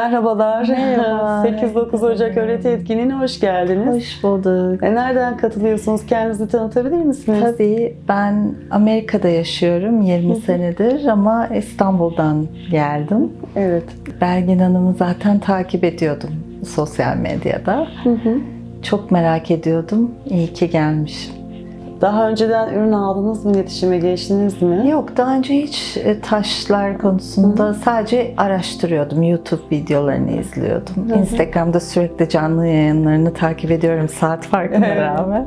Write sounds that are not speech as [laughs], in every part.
Merhabalar. Merhaba. [laughs] 8-9 Ocak öğreti etkinliğine hoş geldiniz. Hoş bulduk. E, Nereden katılıyorsunuz? Kendinizi tanıtabilir misiniz? Tabii ben Amerika'da yaşıyorum 20 senedir ama İstanbul'dan geldim. Evet. Belgin Hanım'ı zaten takip ediyordum sosyal medyada. Çok merak ediyordum. İyi ki gelmiş. Daha önceden ürün aldınız mı? İletişime geçtiniz mi? Yok daha önce hiç e, taşlar konusunda sadece araştırıyordum. YouTube videolarını izliyordum. hı. Instagram'da sürekli canlı yayınlarını takip ediyorum saat farkına rağmen.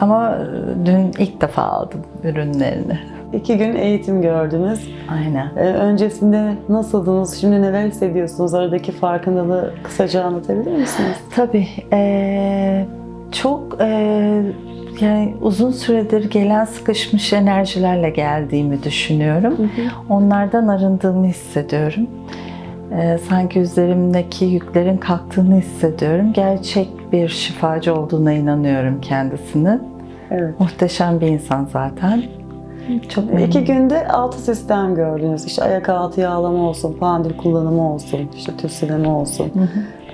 Ama dün ilk defa aldım ürünlerini. İki gün eğitim gördünüz. Aynen. E, Öncesinde nasıldınız? Şimdi neler hissediyorsunuz? Aradaki farkındalığı kısaca anlatabilir misiniz? Tabii. eee, çok eee, yani uzun süredir gelen sıkışmış enerjilerle geldiğimi düşünüyorum. Onlardan arındığımı hissediyorum. Eee, sanki üzerimdeki yüklerin kalktığını hissediyorum. Gerçek bir şifacı olduğuna inanıyorum kendisinin. Evet. Muhteşem bir insan zaten. Çok memnunum. İki günde altı sistem gördünüz. İşte ayak altı yağlama olsun, pandil kullanımı olsun, işte tütsüleme olsun.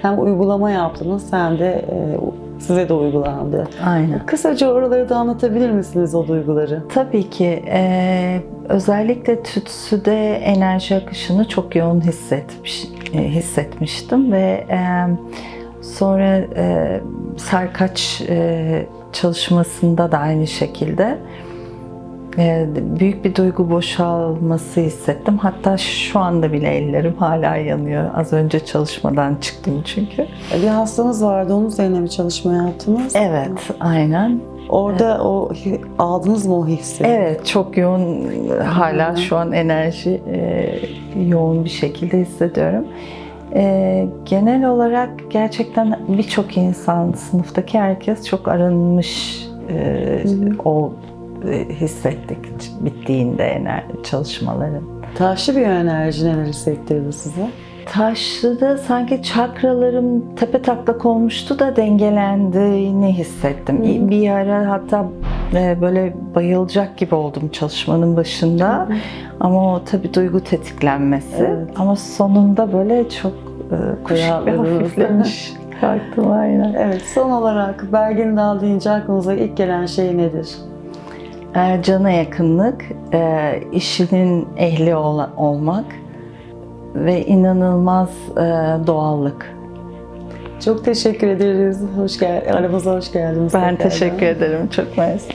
Hem uygulama yaptınız hem de e, size de uygulandı. Aynen. Kısaca oraları da anlatabilir misiniz o duyguları? Tabii ki. eee, özellikle tütsüde enerji akışını çok yoğun hissetmiş, e, hissetmiştim ve eee, sonra eee sarkaç eee, çalışmasında da aynı şekilde büyük bir duygu boşalması hissettim. Hatta şu anda bile ellerim hala yanıyor. Az önce çalışmadan çıktım çünkü. Bir hastanız vardı, onun üzerine mi çalışma yaptınız? Evet, aynen. Orada o hi- aldınız mı o hissi? Evet, çok yoğun hala şu an enerji e, yoğun bir şekilde hissediyorum. E, genel olarak gerçekten birçok insan, sınıftaki herkes çok arınmış e, o e, hissettik bittiğinde enerji çalışmaların. Taşlı bir enerji neler hissettirdi size? Taşlı'da sanki çakralarım tepe taklak olmuştu da dengelendiğini hissettim. Bir ara hatta e, böyle bayılacak gibi oldum çalışmanın başında. Ama o tabii duygu tetiklenmesi. Evet. Ama sonunda böyle çok e, kuş bir hafiflemiş. Kalktım aynen. Evet, son olarak Belgin Dal deyince aklınıza ilk gelen şey nedir? Cana yakınlık, e, işinin ehli ol- olmak ve inanılmaz e, doğallık. Çok teşekkür ederiz. Hoş gel aramıza hoş geldiniz. Ben tekrardan. teşekkür ederim. Çok mersi.